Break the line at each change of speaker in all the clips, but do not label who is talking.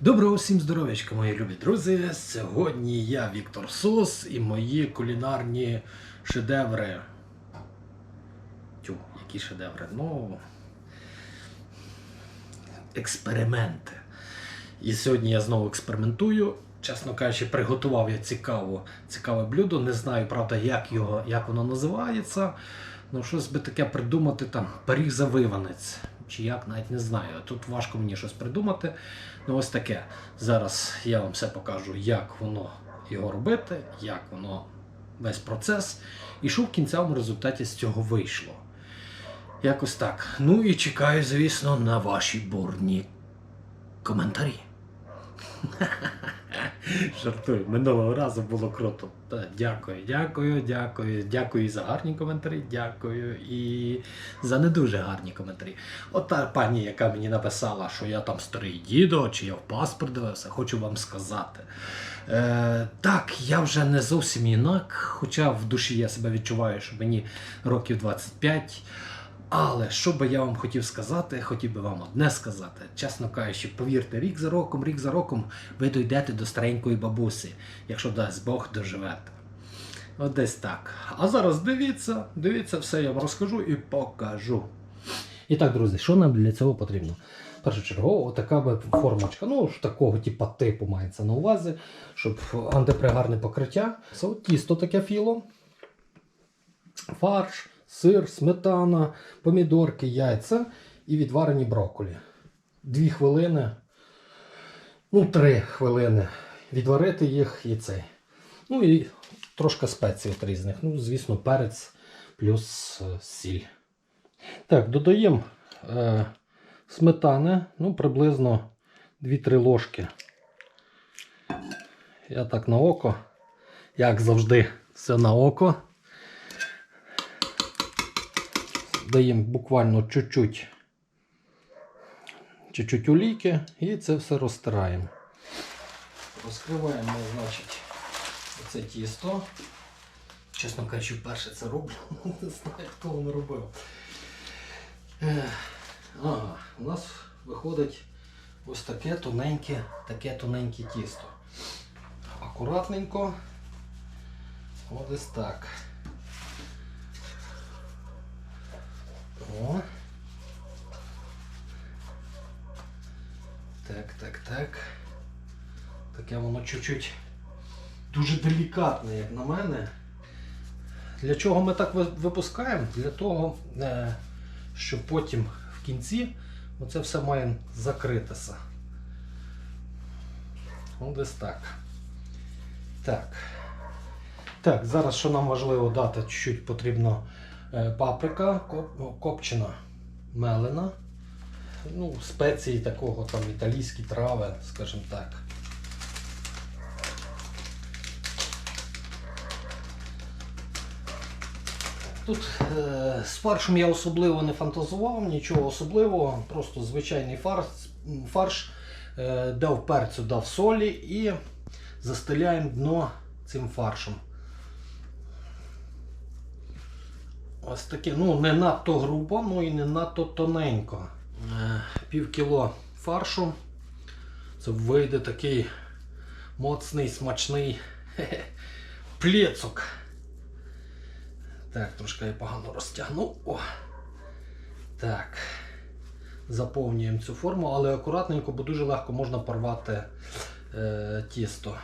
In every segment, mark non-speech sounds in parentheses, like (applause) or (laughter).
Доброго всім здоров'ячка, мої любі друзі. Сьогодні я Віктор Сос і мої кулінарні шедеври. Тю, які шедеври? Ну. Експерименти. І сьогодні я знову експериментую. Чесно кажучи, приготував я цікаво, цікаве блюдо. Не знаю, правда, як, його, як воно називається. Ну, щось би таке придумати там, пиріг завиванець. Чи як, навіть не знаю. Тут важко мені щось придумати. Ну, ось таке. Зараз я вам все покажу, як воно його робити, як воно весь процес, і що в кінцевому результаті з цього вийшло. Якось так. Ну і чекаю, звісно, на ваші бурні коментарі. (laughs) (laughs) Жартую, минулого разу було круто. Дякую, дякую, дякую. Дякую і за гарні коментарі, дякую і за не дуже гарні коментарі. От та пані, яка мені написала, що я там старий дідо, чи я в паспорт дивився, хочу вам сказати. Е, так, я вже не зовсім інак, хоча в душі я себе відчуваю, що мені років 25. Але що би я вам хотів сказати, хотів би вам одне сказати. Чесно кажучи, повірте, рік за роком, рік за роком ви дійдете до старенької бабусі, якщо дасть Бог доживете. От десь так. А зараз дивіться, дивіться, все я вам розкажу і покажу. І так, друзі, що нам для цього потрібно? Першочергово, така би формочка, ну ж такого типу, типу мається на увазі, щоб антипригарне покриття. Це тісто таке філо, фарш, сир, сметана, помідорки, яйця і відварені брокколі. Дві хвилини, ну, три хвилини відварити їх і цей. Ну і трошки спецій от різних. Ну, звісно, перець плюс е, сіль. Так, додаємо е, сметани, ну, приблизно 2-3 ложки. Я так на око, як завжди, все на око. Даємо буквально чуть-чуть чуть-чуть олійки і це все розтираємо. Розкриваємо, значить, оце тісто. Чесно кажучи, вперше це роблю. (laughs) Не знаю, хто воно робив. Ага, у нас виходить ось таке тоненьке, таке тоненьке тісто. Акуратненько. Ось так. О. Так, так, так. Таке воно чуть-чуть дуже делікатне, як на мене. Для чого ми так випускаємо? Для того, е, щоб потім в кінці оце все має закритися. Ось десь так. Так. Так, зараз що нам важливо дати, чуть-чуть потрібно е, паприка коп- копчена, мелена. Ну, спеції такого там італійські трави, скажімо так. Тут е, з фаршем я особливо не фантазував, нічого особливого, просто звичайний фарш, фарш е, дав перцю, дав солі і застеляємо дно цим фаршем. Ось таке, ну не надто грубо, ну і не надто тоненько. Е, Пів кіло фаршу. Це вийде такий моцний, смачний хе-хе, плєцок. Так, трошки я погано розтягнув. О. Так. Заповнюємо цю форму, але акуратненько, бо дуже легко можна порвати е, тісто.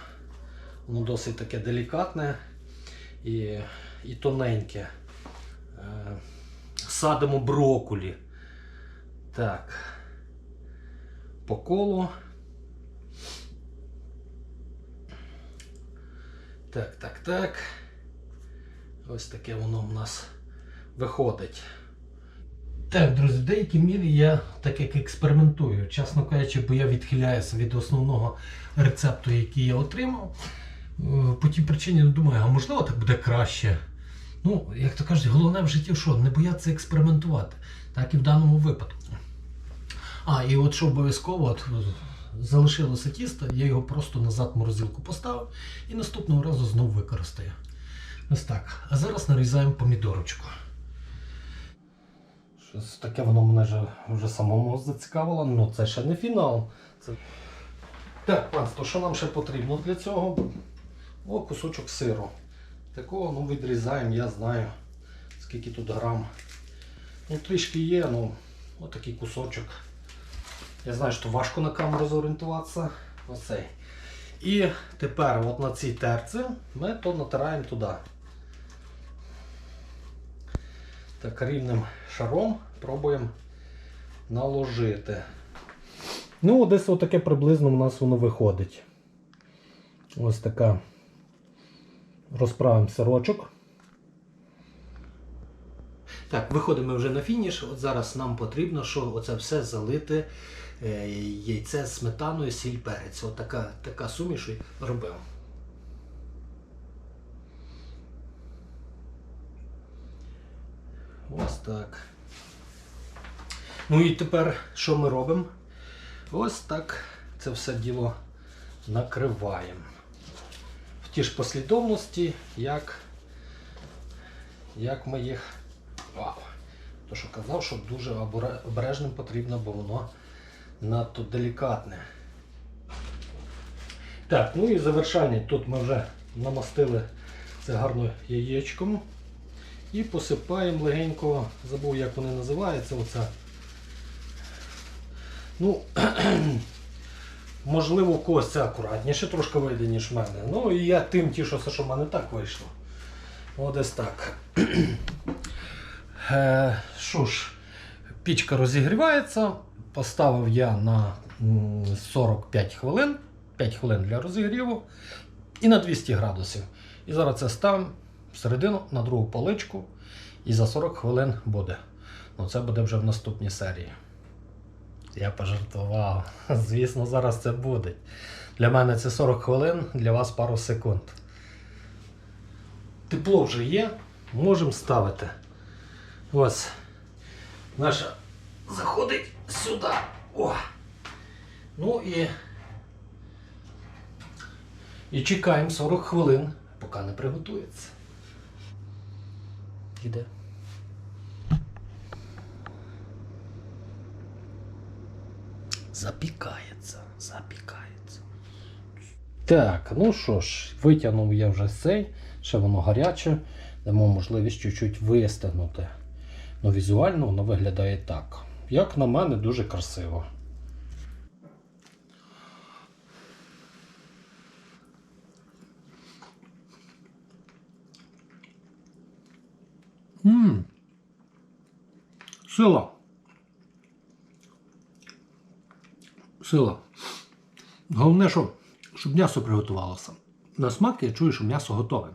Воно досить таке делікатне і, і тоненьке. Е, садимо брокулі. Так. По колу. Так, так, так. Ось таке воно в нас виходить. Так, друзі, в деякій мірі я так як експериментую, чесно кажучи, бо я відхиляюся від основного рецепту, який я отримав. Е, По тій причині думаю, а можливо так буде краще. Ну, як то кажуть, головне в житті що? Не боятися експериментувати. Так і в даному випадку. А, і от що обов'язково, от, залишилося тісто, я його просто назад в морозилку поставив і наступного разу знову використаю. Ось так. А зараз нарізаємо помідорочку. Щось таке воно мене вже, вже самому зацікавило, ну це ще не фінал. Це... Так, панство, що нам ще потрібно для цього? О, кусочок сиру. Такого ну, відрізаємо, я знаю, скільки тут грам. Ну, трішки є, ну, отакий кусочок. Я знаю, що важко на камеру зорієнтуватися. Оцей. І тепер от на цій терці ми то натираємо туди. Так рівним шаром пробуємо наложити. Ну, десь отаке приблизно у нас воно виходить. Ось така. Розправимо сирочок. Так, виходимо вже на фініш. От зараз нам потрібно, що оце все залити яйце з сметаною, сіль перець. От така, суміш і робимо. Ось так. Ну і тепер що ми робимо? Ось так це все діло накриваємо. В ті ж послідовності, як, як ми їх. Вау! То, що казав, що дуже обережним потрібно, бо воно надто делікатне. Так, ну і завершальний. Тут ми вже намастили це гарно яєчком. І посипаємо легенько, забув як вони називаються. Оце. Ну, (clears throat) можливо, у когось це акуратніше трошки вийде, ніж в мене. Ну і я тим тішуся, що в мене так вийшло. О, десь так. (clears throat) Е, Що ж, пічка розігрівається. Поставив я на 45 хвилин. 5 хвилин для розігріву і на 200 градусів. І зараз це ставимо всередину на другу поличку. І за 40 хвилин буде. Ну, це буде вже в наступній серії. Я пожартував. (laughs) Звісно, зараз це буде. Для мене це 40 хвилин, для вас пару секунд. Тепло вже є, можемо ставити. Ось. Наша заходить сюди. О. Ну і. І чекаємо 40 хвилин, поки не приготується. Іде. Запікається, запікається. Так, ну що ж, витягнув я вже цей, ще воно гаряче. Дамо можливість чуть-чуть вистигнути. Ну, візуально воно виглядає так. Як на мене, дуже красиво. Ммм. Сила. Сила. Головне, що, щоб м'ясо приготувалося. На смак я чую, що м'ясо готове.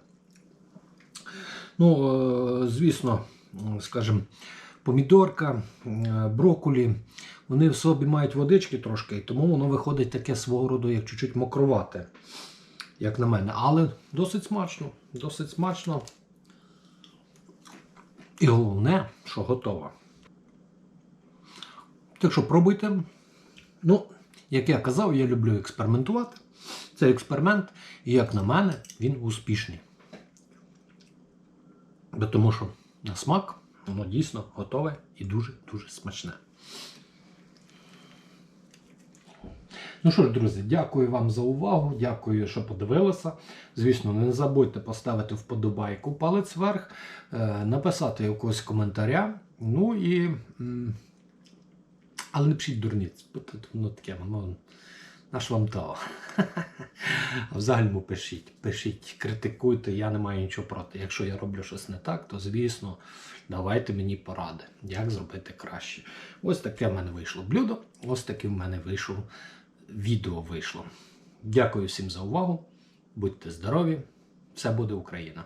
Ну, е, звісно, скажімо, помідорка, брокколі, вони в собі мають водички трошки, тому воно виходить таке свого роду, як чуть-чуть мокровате, як на мене. Але досить смачно, досить смачно. І головне, що готово. Так що пробуйте. Ну, як я казав, я люблю експериментувати. Це експеримент, і як на мене, він успішний. Тому що на смак воно дійсно готове і дуже-дуже смачне. Ну що ж, друзі, дякую вам за увагу. Дякую, що подивилися. Звісно, не забудьте поставити вподобайку, палець вверх, е, написати якогось коментаря. Ну і. Але не пишіть дурниць, воно таке, воно. Наш вам того. (laughs) А в загальному пишіть, пишіть, критикуйте, я не маю нічого проти. Якщо я роблю щось не так, то звісно, давайте мені поради, як зробити краще. Ось таке в мене вийшло блюдо, ось таке в мене вийшло відео вийшло. Дякую всім за увагу. Будьте здорові! Все буде Україна!